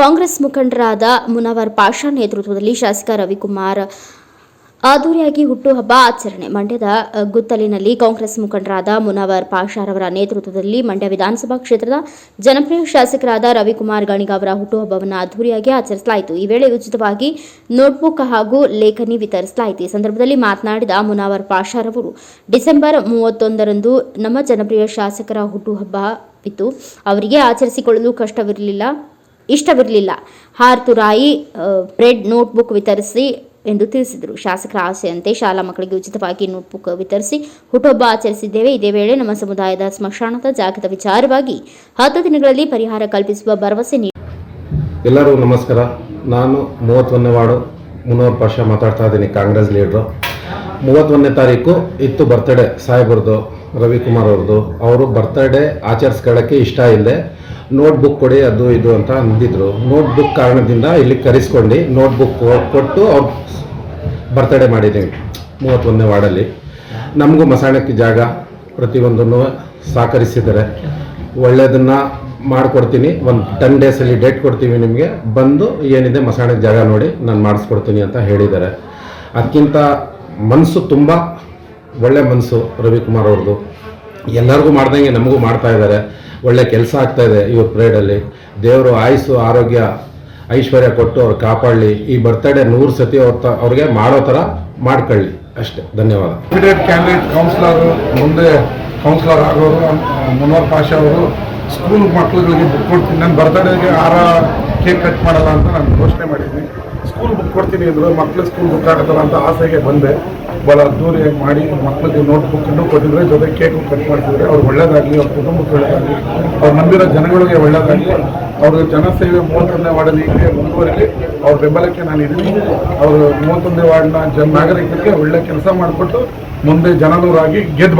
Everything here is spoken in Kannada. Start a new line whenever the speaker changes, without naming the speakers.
ಕಾಂಗ್ರೆಸ್ ಮುಖಂಡರಾದ ಮುನವರ್ ಪಾಷಾ ನೇತೃತ್ವದಲ್ಲಿ ಶಾಸಕ ರವಿಕುಮಾರ್ ಅದ್ದೂರಿಯಾಗಿ ಹುಟ್ಟುಹಬ್ಬ ಆಚರಣೆ. ಮಂಡ್ಯದ ಗುತ್ತಲಿನಲ್ಲಿ ಕಾಂಗ್ರೆಸ್ ಮುಖಂಡರಾದ ಮುನವರ್ ಪಾಷಾರವರ ನೇತೃತ್ವದಲ್ಲಿ ಮಂಡ್ಯ ವಿಧಾನಸಭಾ ಕ್ಷೇತ್ರದ ಜನಪ್ರಿಯ ಶಾಸಕರಾದ ರವಿಕುಮಾರ್ ಗಣಿಗ ಅವರ ಹುಟ್ಟುಹಬ್ಬವನ್ನು ಅದ್ದೂರಿಯಾಗಿ ಆಚರಿಸಲಾಯಿತು. ಈ ವೇಳೆ ಉಚಿತವಾಗಿ ನೋಟ್ಬುಕ್ ಹಾಗೂ ಲೇಖನಿ ವಿತರಿಸಲಾಯಿತು. ಈ ಸಂದರ್ಭದಲ್ಲಿ ಮಾತನಾಡಿದ ಮುನವರ್ ಪಾಷಾರವರು ಡಿಸೆಂಬರ್ ಮೂವತ್ತೊಂದರಂದು ನಮ್ಮ ಜನಪ್ರಿಯ ಶಾಸಕರ ಹುಟ್ಟುಹಬ್ಬವಿತ್ತು ಅವರಿಗೆ ಆಚರಿಸಿಕೊಳ್ಳಲು ಕಷ್ಟವಿರಲಿಲ್ಲ. ಇಷ್ಟವಿರಲಿಲ್ಲ. ಹಾರ್ತು ರಾಯಿ ಬ್ರೆಡ್ ನೋಟ್ಬುಕ್ ವಿತರಿಸಿ ಎಂದು ತಿಳಿಸಿದರು. ಶಾಸಕರ ಆಸೆಯಂತೆ ಶಾಲಾ ಮಕ್ಕಳಿಗೆ ಉಚಿತವಾಗಿ ನೋಟ್ಬುಕ್ ವಿತರಿಸಿ ಹುಟ್ಟುಹಬ್ಬ ಆಚರಿಸಿದ್ದೇವೆ. ಇದೇ ವೇಳೆ ನಮ್ಮ ಸಮುದಾಯದ ಸ್ಮಶಾನದ ಜಾಗದ ವಿಚಾರವಾಗಿ ಹತ್ತು ದಿನಗಳಲ್ಲಿ ಪರಿಹಾರ ಕಲ್ಪಿಸುವ ಭರವಸೆ ನೀಡಿ
ಎಲ್ಲರೂ ನಮಸ್ಕಾರ. ನಾನು ಮೂವತ್ತೊಂದನೇ ವಾರ್ಡು ಮುನ್ನೂರು ಪಕ್ಷ ಮಾತಾಡ್ತಾ ಇದ್ದೀನಿ, ಕಾಂಗ್ರೆಸ್ ಲೀಡ್ರು. ಮೂವತ್ತೊಂದನೇ ತಾರೀಕು ಇತ್ತು ಬರ್ತಡೇ ಸಾಹೇಬ್ರದ್ದು, ರವಿಕುಮಾರ್ ಅವ್ರದ್ದು. ಅವರು ಬರ್ತಡೇ ಆಚರಿಸ್ಕೊಳ್ಳೋಕ್ಕೆ ಇಷ್ಟ ಇಲ್ಲದೆ ನೋಟ್ಬುಕ್ ಕೊಡಿ, ಅದು ಇದು ಅಂತ ಅಂದಿದ್ರು ನೋಟ್ಬುಕ್ ಕಾರಣದಿಂದ ಇಲ್ಲಿ ಕರೆಸ್ಕೊಂಡು ನೋಟ್ಬುಕ್ ಕೊಟ್ಟು ಅವ್ರು ಬರ್ತಡೇ ಮಾಡಿದ್ದೀನಿ ಮೂವತ್ತೊಂದನೇ ವಾರ್ಡಲ್ಲಿ. ನಮಗೂ ಮಸಾಣಕ್ಕೆ ಜಾಗ, ಪ್ರತಿಯೊಂದನ್ನು ಸಹಕರಿಸಿದ್ದಾರೆ. ಒಳ್ಳೆಯದನ್ನು ಮಾಡಿಕೊಡ್ತೀನಿ. ಒಂದು ಟೆನ್ ಡೇಸಲ್ಲಿ ಡೇಟ್ ಕೊಡ್ತೀವಿ ನಿಮಗೆ. ಬಂದು ಏನಿದೆ ಮಸಾಣಕ್ಕೆ ಜಾಗ ನೋಡಿ ನಾನು ಮಾಡಿಸ್ಕೊಡ್ತೀನಿ ಅಂತ ಹೇಳಿದ್ದಾರೆ. ಅದಕ್ಕಿಂತ ಮನಸ್ಸು ತುಂಬ ಒಳ್ಳೆ ಮನಸ್ಸು ರವಿಕುಮಾರ್ ಅವ್ರದ್ದು ಎಲ್ಲರಿಗೂ ಮಾಡ್ದಂಗೆ ನಮಗೂ ಮಾಡ್ತಾ ಇದ್ದಾರೆ. ಒಳ್ಳೆ ಕೆಲಸ ಆಗ್ತಾ ಇದೆ ಇವ್ರ ಪ್ರೇಡಲ್ಲಿ ದೇವರು ಆಯಸ್ಸು, ಆರೋಗ್ಯ, ಐಶ್ವರ್ಯ ಕೊಟ್ಟು ಅವ್ರು ಕಾಪಾಡಲಿ. ಈ ಬರ್ತ್ಡೇ ನೂರು ಸತಿ ಅವ್ರ ಅವ್ರಿಗೆ ಮಾಡೋ ಥರ ಮಾಡ್ಕೊಳ್ಳಿ. ಅಷ್ಟೇ. ಧನ್ಯವಾದ.
ಕ್ಯಾಂಡಿಡೇಟ್ ಕೌನ್ಸಿಲರ್ ಮುಂದೆ ಕೌನ್ಸಿಲರ್ ಆಗೋರು ಮನೋಹರ್ ಪಾಷಾ ಅವರು ಸ್ಕೂಲ್ ಮಕ್ಕಳುಗಳಿಗೆ ಬುಕ್ ಕೊಡ್ತೀನಿ. ನಾನು ಬರ್ತ್ಡೇಗೆ ಆರ ಕೇಕ್ ಕಟ್ ಮಾಡಲ್ಲ ಅಂತ ನಾನು ಘೋಷಣೆ ಮಾಡಿದ್ದೀನಿ. ಸ್ಕೂಲ್ ಬುಕ್ ಕೊಡ್ತೀನಿ ಅಂದರು ಮಕ್ಳು ಸ್ಕೂಲ್ ಬುಕ್ ಆಗತ್ತಲ್ಲ ಅಂತ ಆಸೆಗೆ ಬಂದೆ. ಭಾಳ ಅದ್ದೂರಿಯಾಗಿ ಮಾಡಿ ಮಕ್ಕಳಿಗೆ ನೋಟ್ ಬುಕ್ಕನ್ನು ಕೊಟ್ಟಿದ್ರೆ, ಜೊತೆ ಕೇಕು ಕಟ್ ಮಾಡ್ತಿದ್ರೆ. ಅವ್ರು ಒಳ್ಳೇದಾಗಲಿ, ಅವ್ರ ಕುಟುಂಬಕ್ಕೆ ಒಳ್ಳೇದಾಗಲಿ, ಅವ್ರು ನಂಬಿರೋ ಜನಗಳಿಗೆ ಒಳ್ಳೇದಾಗಲಿ, ಅವ್ರ ಜನಸೇವೆ ಮೂವತ್ತೊಂದನೇ ವಾರ್ಡಲ್ಲಿ ಹೀಗೆ ಮುಂದುವರಿಲಿ ಅವ್ರ ಬೆಂಬಲಕ್ಕೆ ನಾನು ಇದ್ದೀನಿ. ಅವರು ಮೂವತ್ತೊಂದನೇ ವಾರ್ಡ್ನ ಜನ ನಾಗರಿಕರಿಗೆ ಒಳ್ಳೆ ಕೆಲಸ ಮಾಡಿಕೊಟ್ಟು ಮುಂದೆ ಜನನೂರಾಗಿ ಗೆದ್ದು